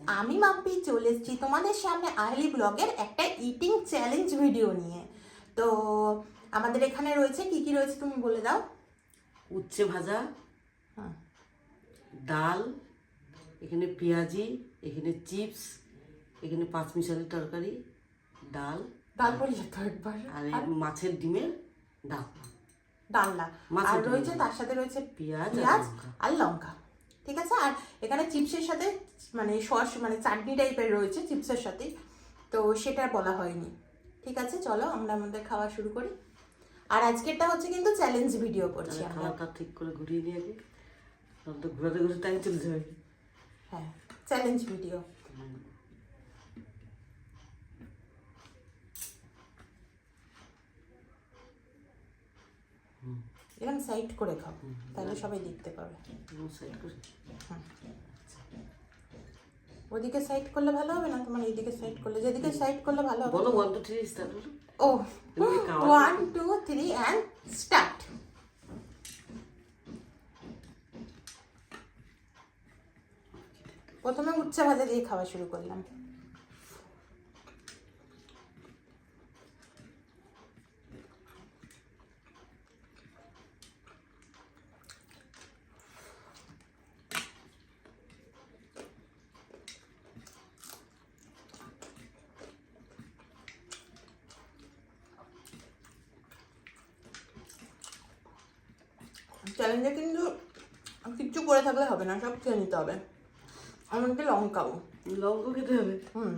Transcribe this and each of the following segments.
আমি মাম্পি চলে এসেছি তোমাদের সামনে আহলি ব্লগের একটা ইটিং চ্যালেঞ্জ ভিডিও নিয়ে। তো আমাদের এখানে রয়েছে কি কি রয়েছে তুমি বলে দাও? উচ্ছে ভাজা হ্যাঁ। ডাল এখানে পেঁয়াজি এখানে চিপস এখানে পাঁচ মিশালি তরকারি ডাল ডাল বললে তো একবার। আর এই মাছের ডিমের ডাল। ডালনা আর রয়েছে তার সাথে রয়েছে পেঁয়াজ পেঁয়াজ আর লঙ্কা। ঠিক আছে? আর এখানে চিপসের সাথে মানে সস মানে চাটনি টাইপের রয়েছে চিপসের সাথে। তো সেটা বলা হয়নি। ঠিক আছে? চলো আমরা আমাদের খাওয়া শুরু করি। আর আজকেরটা হচ্ছে কিন্তু চ্যালেঞ্জ ভিডিও করছি আমরা। ঠিক করে ঘুরিয়ে নিয়ে আগে। ঘুরাতে ঘুরাতে টাইম চলে যাবে। হ্যাঁ চ্যালেঞ্জ ভিডিও এরকম সাইড করে খাও তাহলে সবাই দেখতে পাবে। ওদিকে সাইড করলে ভালো হবে না? তোমার এইদিকে সাইড করলে যেদিকে সাইড করলে ভালো হবে? বলো ওয়ান টু থ্রি স্টার্ট ও তুমি খাওয়া one two three and start প্রথমে উচ্ছে ভাজা দিয়ে খাওয়া শুরু করলাম। চ্যালেঞ্জে কিন্তু কিচ্ছু করে থাকলে হবে না সব খেয়ে নিতে হবে। এমনকি লঙ্কাও। লঙ্কা খেতে হবে? হুম।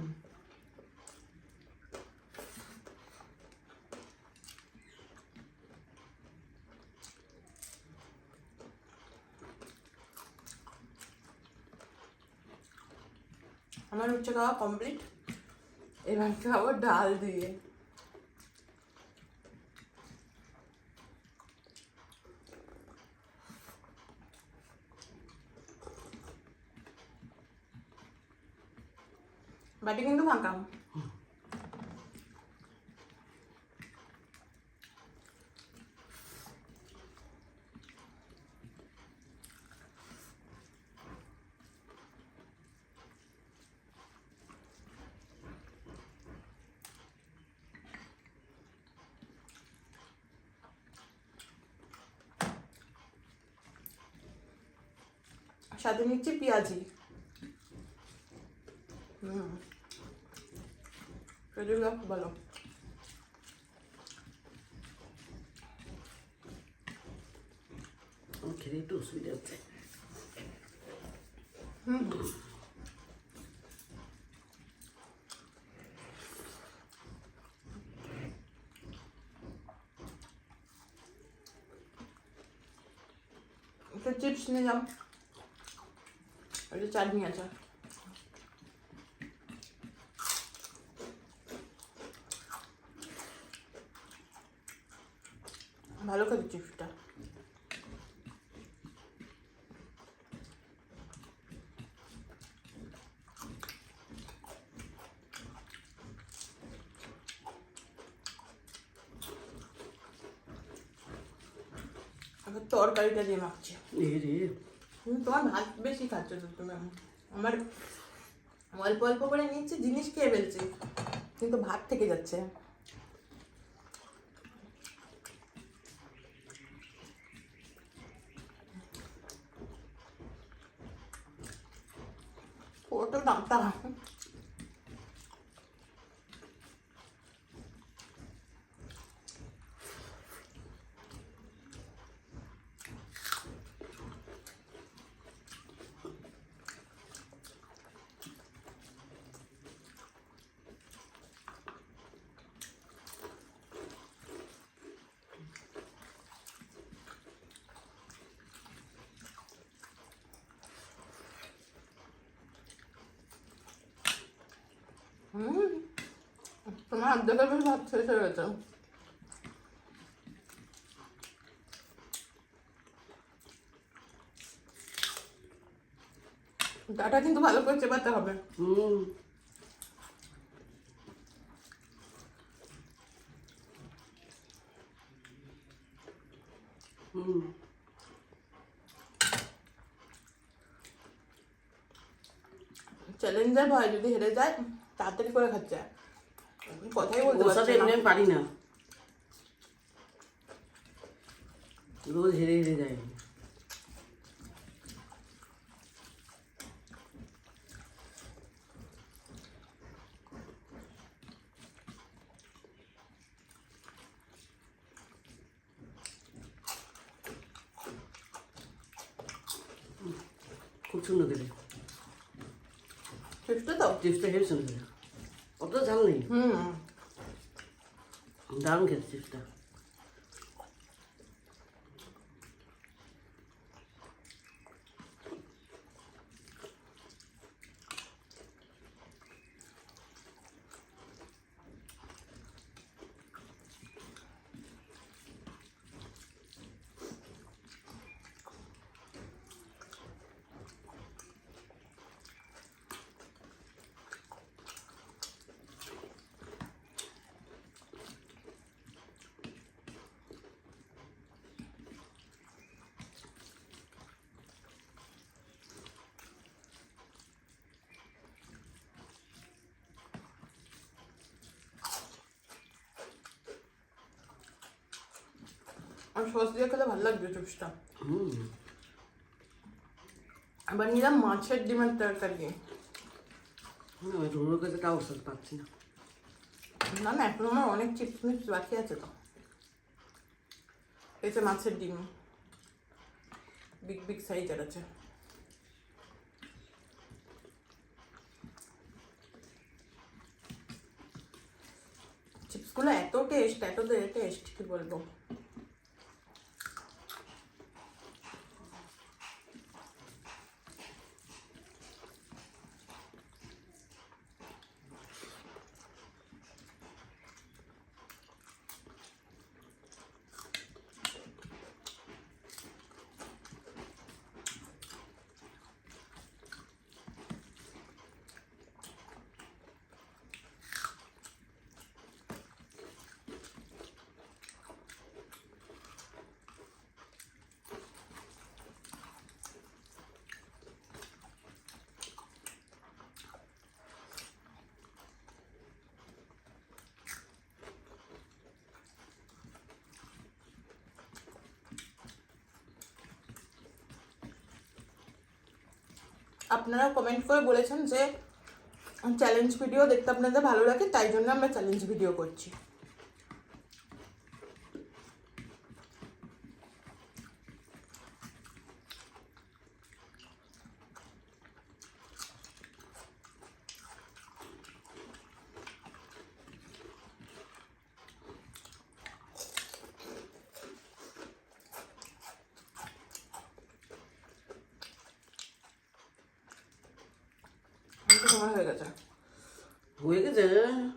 আমার উচ্ছে খাওয়া কমপ্লিট এবার খাব ডাল দিয়ে। বাটি কিন্তু ফাঁকা সাথে নিচ্ছি পেঁয়াজি হুম পেঁয়াজিগুলো খুব ভালো আমার খেতে একটু অসুবিধা হচ্ছে একটু চিপস নিলাম একটু চাটনি আছে ভালো খেতে চিপসটা আবার তরকারিটা দিয়ে মাখছি এ রে হুম, তোমার ভাত বেশি খাচ্ছ তো তুমি আমার অল্প অল্প করে নিচ্ছি জিনিস খেয়ে ফেলছি কিন্তু ভাত থেকে যাচ্ছে 좀 남다라. হাত দেখে বেশ ভাত শেষ হয়ে গেছে ডাটা কিন্তু ভালো করে চেপাতে হবে। হুম। হুম। চ্যালেঞ্জার ভয় যদি হেরে যায় তাড়াতাড়ি করে খাচ্ছে। আমি কথাই বলতে ওর সাথে পারছি না। এমনি আমি পারি না রোজ হেরে হেরে যায় খুব সুন্দর খেলে চিপসটা তো চিপসটা হেবি সুন্দর খেলে অত ঝাল নেই হুম দারুণ খেতে চিপসটা আর সস দিয়ে খেলে ভালো লাগবে চিপসটা আবার নিলাম মাছের ডিমের তরকারি। রুমোর কাছে তাও সাথে পাচ্ছি না। না না এখন আমার অনেক চিপস মিপস বাকি আছে তো। এই যে মাছের ডিম। বিগ বিগ সাইজের আছে। চিপসগুলো এত টেস্ট এত টেস্ট কি বলব? আপনারা কমেন্ট করে বলেছেন যে চ্যালেঞ্জ ভিডিও দেখতে আপনাদের ভালো লাগে, তাই জন্য আমরা চ্যালেঞ্জ ভিডিও করছি। অনেকটা সময় হয়ে গেছে হয়ে গেছে উম,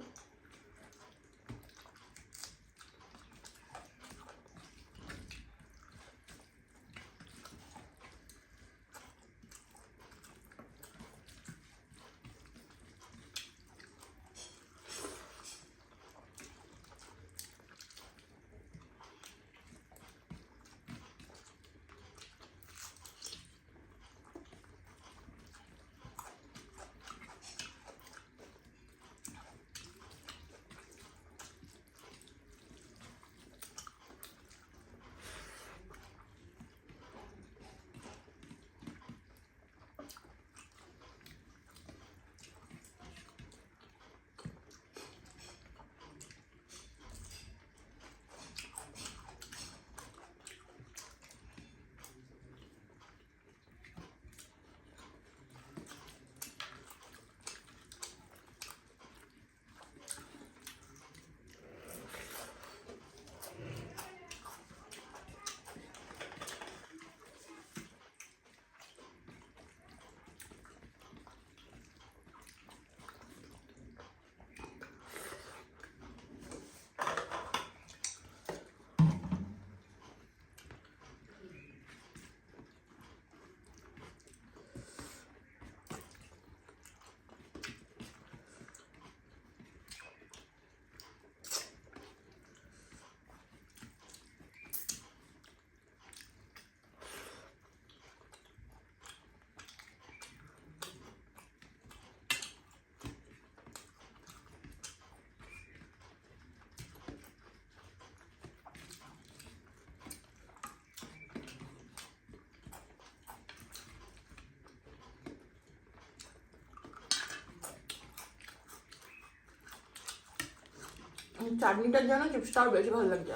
চাটনিটার জন্য চিপসটাও বেশি ভালো লাগছে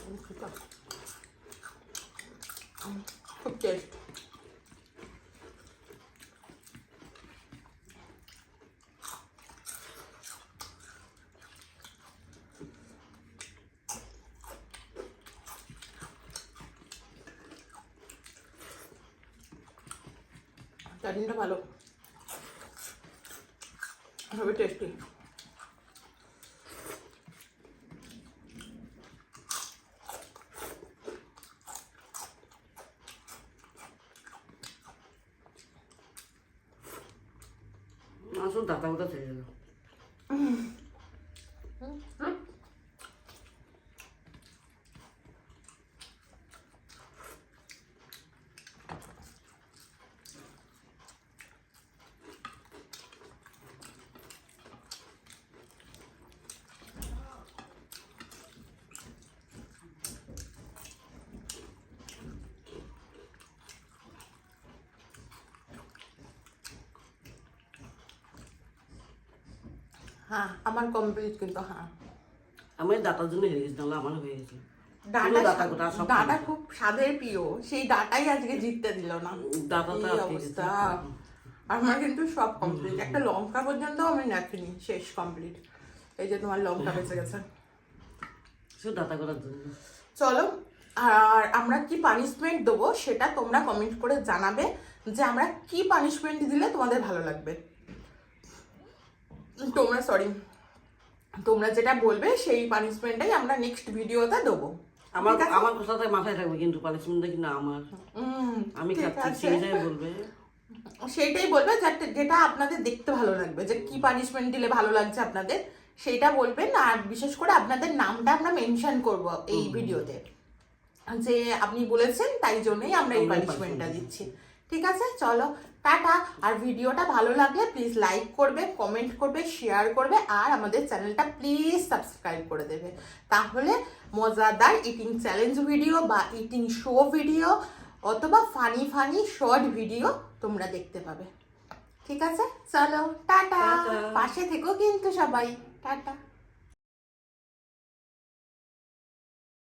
উম, খেতে। উম, খুব টেস্ট চাটনিটা ভালো। হবে tasty olsun tahta da söylüyorum. হ্যাঁ আমার কমপ্লিট কিন্তু হ্যাঁ। আমি দাঁতার জন্য হেরে গেছি নাহলে আমার হয়ে গেছে। ডাটা ডাটা ডাটা খুব স্বাদের প্রিয় সেই ডাটাই আজকে জিততে দিল না। গেছে। অবস্থা? আমার কিন্তু সব কমপ্লিট একটা লঙ্কা পর্যন্ত আমি রাখিনি শেষ কমপ্লিট এই যে তোমার লঙ্কা বেঁচে গেছে। শুধু করার জন্য। চলো আর আমরা কি পানিশমেন্ট দেবো সেটা তোমরা কমেন্ট করে জানাবে যে আমরা কি পানিশমেন্ট দিলে তোমাদের ভালো লাগবে। তোমরা সরি তোমরা যেটা বলবে সেই পানিশমেন্টটাই আমরা নেক্সট ভিডিওতে দেবো। আমার আমার কথাটাই মাথায় থাকবে কিন্তু পানিশমেন্টটা কিন্তু আমার? আমি সেইটাই বলবে। সেইটাই বলবে যেটা আপনাদের দেখতে ভালো লাগবে যে কি পানিশমেন্ট দিলে ভালো লাগছে আপনাদের সেইটা বলবেন। আর বিশেষ করে আপনাদের নামটা আমরা মেনশন করব এই ভিডিওতে যে আপনি বলেছেন তাই জন্যই আমরা এই পানিশমেন্টটা দিচ্ছি। ঠিক আছে? চলো টাটা। আর ভিডিওটা ভালো লাগলে প্লিজ লাইক করবে কমেন্ট করবে শেয়ার করবে আর আমাদের চ্যানেলটা প্লিজ সাবস্ক্রাইব করে দেবে। তাহলে মজাদার ইটিং চ্যালেঞ্জ ভিডিও বা ইটিং শো ভিডিও অথবা ফানি ফানি শর্ট ভিডিও তোমরা দেখতে পাবে। ঠিক আছে? চলো টাটা। পাশে থেকো কিন্তু সবাই। টাটা।